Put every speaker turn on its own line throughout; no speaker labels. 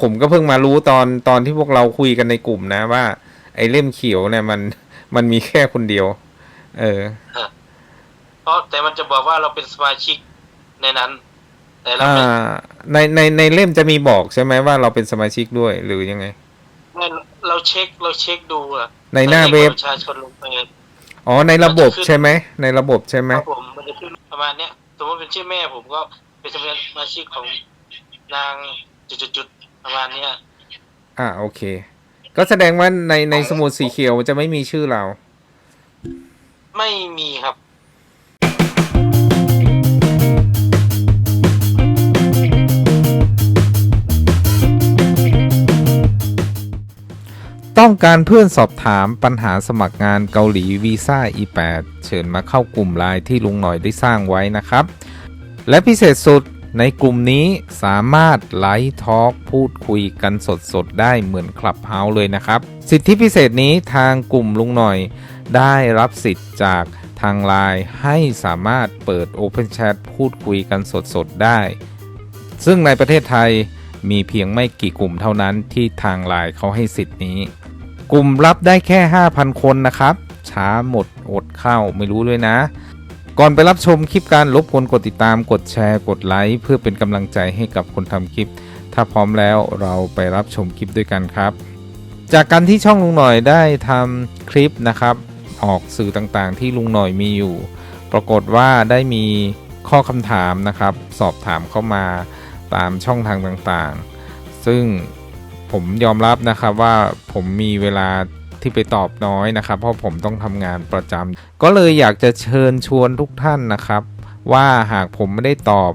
ผมก็เพิ่งมารู้ตอนตอนที่พวกเราคุยกันในกลุ่มนะว่า ไอ้เล่มเขียวเนี่ยมันมันมีแค่คนเดียว เออ
เพราะแต่มันจะบอกว่าเราเป็นสมาชิกในนั้น แต่เรา
อ่า
ไม่
ในในในเล่มจะมีบอกใช่ไหมว่าเราเป็นสมาชิกด้วยหรือยังไง
ไม่เราเช็คเราเช็คดูอะ
ในหน้าเว็บ
ประชาชนลงไป
อ๋อในระบบใช่ไหมในระบบใช่ไหม
ครับผมมันจะขึ้นประมาณเนี้ยสมมติเป็นชื่อแม่ผมก็เป็นสมาชิกของนางจุดๆๆ ประมาณเนี้ย
อ่าโอเค ก็แสดงว่าในในสมุดสีเขียวจะไม่มีชื่อเรา
ไม่มีครับ
ต้องการเพื่อนสอบถามปัญหาสมัครงานเกาหลีวีซ่า E8 เชิญมาเข้ากลุ่มไลน์ที่ลุงหน่อยได้สร้างไว้นะครับ และพิเศษสุด ในกลุ่มนี้สามารถไลฟ์ทอล์กพูดคุยกันสดๆ ได้เหมือนคลับเฮาส์เลยนะครับ สิทธิพิเศษนี้ทางกลุ่มลุงหน่อย ได้รับสิทธิ์จากทางไลน์ให้สามารถเปิด Open Chat พูดคุยกันสดๆ ได้ ซึ่งในประเทศไทยมีเพียงไม่กี่กลุ่มเท่านั้นที่ทางไลน์เขาให้สิทธิ์นี้ กลุ่มรับได้แค่ 5,000 คนนะครับ ช้าหมดอดเข้าไม่รู้เลยนะ ก่อนไปรับชมคลิปการรบกวนกดติดตามกดแชร์กดไลค์เพื่อเป็นกำลังใจให้กับคนทำคลิป ถ้าพร้อมแล้วเราไปรับชมคลิปด้วยกันครับ จากการที่ช่องลุงหน่อยได้ทำคลิปนะครับ ออกสื่อต่างๆ ที่ลุงหน่อยมีอยู่ ปรากฏว่าได้มีข้อคำถามนะครับ สอบถามเข้ามาตามช่องทางต่างๆ ซึ่งผมยอมรับนะครับว่าผมมีเวลา ที่ไปตอบน้อยนะครับ เพราะผมต้องทำงานประจำก็เลยอยากจะเชิญชวนทุกท่านนะครับ ว่าหากผมไม่ได้ตอบ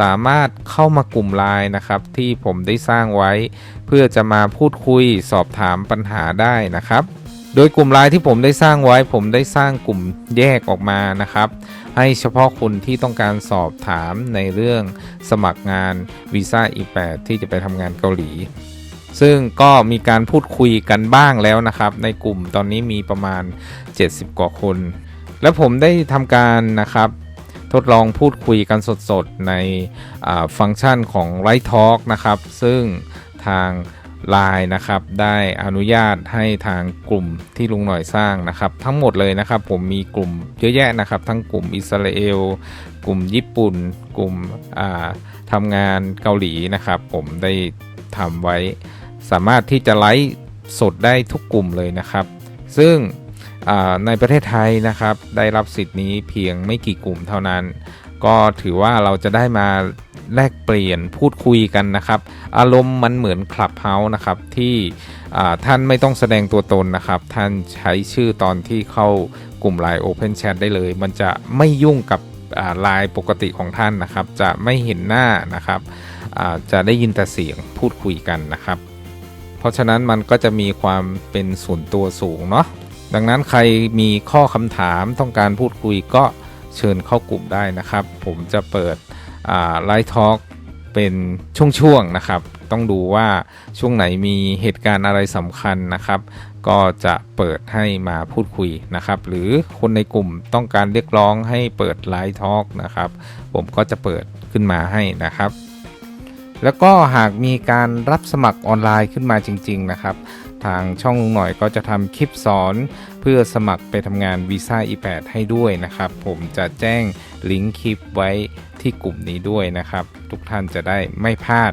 สามารถเข้ามากลุ่มไลน์นะครับ ที่ผมได้สร้างไว้ เพื่อจะมาพูดคุยสอบถามปัญหาได้นะครับ โดยกลุ่มไลน์ที่ผมได้สร้างไว้ ผมได้สร้างกลุ่มแยกออกมานะครับ ให้เฉพาะคนที่ต้องการสอบถามในเรื่องสมัครงานวีซ่า E8 ที่จะไปทำงานเกาหลี ซึ่งก็มีการพูดคุยกันบ้างแล้วนะครับ ในกลุ่มตอนนี้มีประมาณ 70 กว่าคน และผมได้ทำการนะครับทดลองพูดคุยกันสดๆ ในฟังก์ชันของ Right Talk นะครับ ซึ่งทาง Line นะครับ ได้อนุญาตให้ทางกลุ่มที่ลุงหน่อยสร้างนะครับ ทั้งหมดเลยนะครับ ผมมีกลุ่มเยอะแยะนะครับ ทั้งกลุ่มอิสราเอล กลุ่มญี่ปุ่น กลุ่มทำงานเกาหลีนะครับ ผมได้ทำไว้ สามารถที่จะไลฟ์สดได้ทุกกลุ่มเลยนะครับ ซึ่งในประเทศไทยนะครับได้รับสิทธิ์นี้เพียงไม่กี่กลุ่มเท่านั้น ก็ถือว่าเราจะได้มาแลกเปลี่ยนพูดคุยกันนะครับ อารมณ์มันเหมือนคลับเฮาส์นะครับที่ท่านไม่ต้องแสดงตัวตนนะครับ ท่านใช้ชื่อตอนที่เข้ากลุ่ม Line Open Chat ได้เลย มันจะไม่ยุ่งกับไลน์ปกติของท่านนะครับ จะไม่เห็นหน้านะครับจะได้ยินแต่เสียงพูดคุยกันนะครับ ราะฉะนั้นมันก็จะมีความเป็นส่วนตัวสูงเนาะดังนั้นใครมีข้อคำถามต้องการพูดคุยก็เชิญเข้ากลุ่มได้นะครับ ผมจะเปิดไลฟ์ทอล์กเป็นช่วงๆนะครับ ต้องดูว่าช่วงไหนมีเหตุการณ์อะไรสำคัญนะครับ ก็จะเปิดให้มาพูดคุยนะครับ หรือคนในกลุ่มต้องการเรียกร้องให้เปิดไลฟ์ทอล์กนะครับ ผมก็จะเปิดขึ้นมาให้นะครับ แล้วก็หากมีการรับสมัครออนไลน์ขึ้นมาจริง ๆ นะครับ ทางช่องลุงหน่อยก็จะทำคลิปสอน เพื่อสมัครไปทำงานวีซ่า E8 ให้ด้วยนะครับ ผมจะแจ้งลิงก์คลิปไว้ที่กลุ่มนี้ด้วยนะครับ ทุกท่านจะได้ไม่พลาด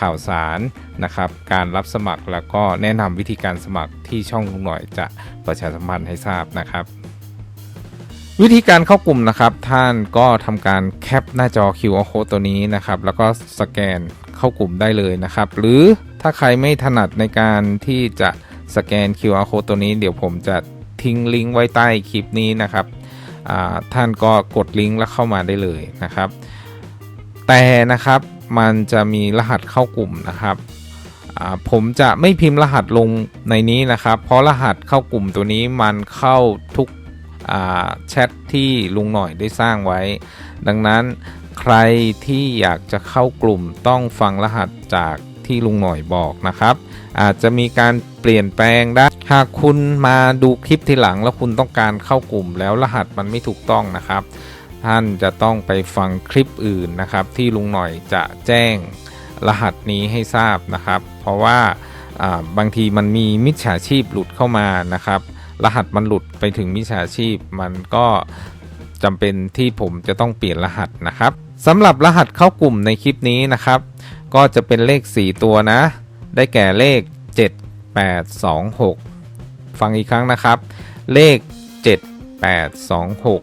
ข่าวสารนะครับ การรับสมัครแล้วก็แนะนำวิธีการสมัครที่ช่องลุงหน่อยจะประชาสัมพันธ์ให้ทราบนะครับ วิธีการเข้ากลุ่มนะครับ ท่านก็ทำการแคปหน้าจอ QR code ตัวนี้นะครับ แล้วก็สแกนเข้ากลุ่มได้เลยนะครับ หรือถ้าใครไม่ถนัดในการที่จะสแกน QR code ตัวนี้ เดี๋ยวผมจะทิ้งลิงก์ไว้ใต้คลิปนี้นะครับท่านก็กดลิงก์แล้วเข้ามาได้เลยนะครับ แต่นะครับมันจะมีรหัสเข้ากลุ่มนะครับผมจะไม่พิมพ์รหัสลงในนี้นะครับ เพราะรหัสเข้ากลุ่มตัวนี้มันเข้าทุก แชทที่ลุงหน่อยได้สร้างไว้ ดังนั้นใครที่อยากจะเข้ากลุ่มต้องฟังรหัสจากที่ลุงหน่อยบอกนะครับ อาจจะมีการเปลี่ยนแปลงได้ หากคุณมาดูคลิปทีหลังแล้วคุณต้องการเข้ากลุ่มแล้วรหัสมันไม่ถูกต้องนะครับ ท่านจะต้องไปฟังคลิปอื่นนะครับ ที่ลุงหน่อยจะแจ้งรหัสนี้ให้ทราบนะครับ เพราะว่าบางทีมันมีมิจฉาชีพหลุดเข้ามานะครับ รหัสมันหลุดไปถึงมิจฉาชีพ มันก็จำเป็นที่ผมจะต้องเปลี่ยนรหัสนะครับสำหรับรหัสเข้ากลุ่มในคลิปนี้นะครับ ก็จะเป็นเลข 4 ตัวนะ ได้แก่เลข 7826 ฟังอีกครั้งนะครับ เลข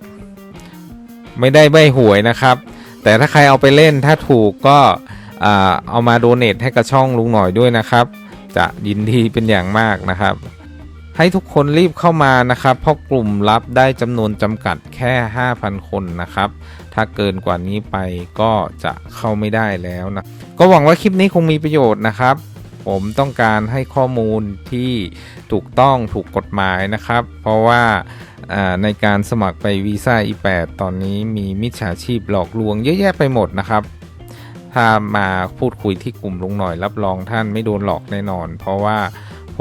7826 ไม่ได้ใบหวยนะครับ แต่ถ้าใครเอาไปเล่นถ้าถูกก็เอามาโดเนทให้กับช่องลุงหน่อยด้วยนะครับ จะยินดีเป็นอย่างมากนะครับ ให้ทุกคนรีบเข้ามานะครับ เพราะกลุ่มรับได้จำนวนจำกัดแค่ 5,000 คนนะครับ ถ้าเกินกว่านี้ไปก็จะเข้าไม่ได้แล้วนะ ก็หวังว่าคลิปนี้คงมีประโยชน์นะครับ ผมต้องการให้ข้อมูลที่ถูกต้องถูกกฎหมายนะครับ เพราะว่าในการสมัครไปวีซ่า E8 ตอนนี้มีมิจฉาชีพหลอกลวงเยอะแยะไปหมดนะครับถ้ามาพูดคุยที่กลุ่มลุงหน่อยรับรองท่านไม่โดนหลอกแน่นอน เพราะว่า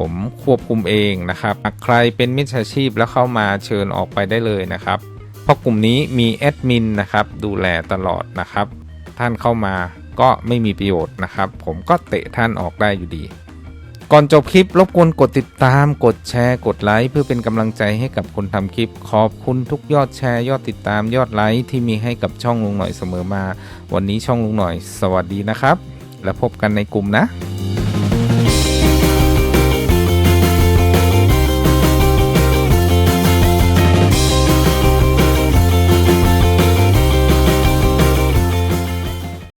ผมควบคุมเองนะครับใครเป็นมิจฉาชีพแล้วเข้ามาเชิญออกไปได้เลยนะครับ เพราะกลุ่มนี้มีแอดมินนะครับดูแลตลอดนะครับ ท่านเข้ามาก็ไม่มีประโยชน์นะครับ ผมก็เตะท่านออกได้อยู่ดี ก่อนจบคลิปรบกวนกดติดตาม กดแชร์ กดไลค์เพื่อเป็นกำลังใจให้กับคนทำคลิป ขอบคุณทุกยอดแชร์ยอดติดตามยอดไลค์ที่มีให้กับช่องลุงหน่อยเสมอมา วันนี้ช่องลุงหน่อย สวัสดีนะครับ แล้วพบกันในกลุ่มนะ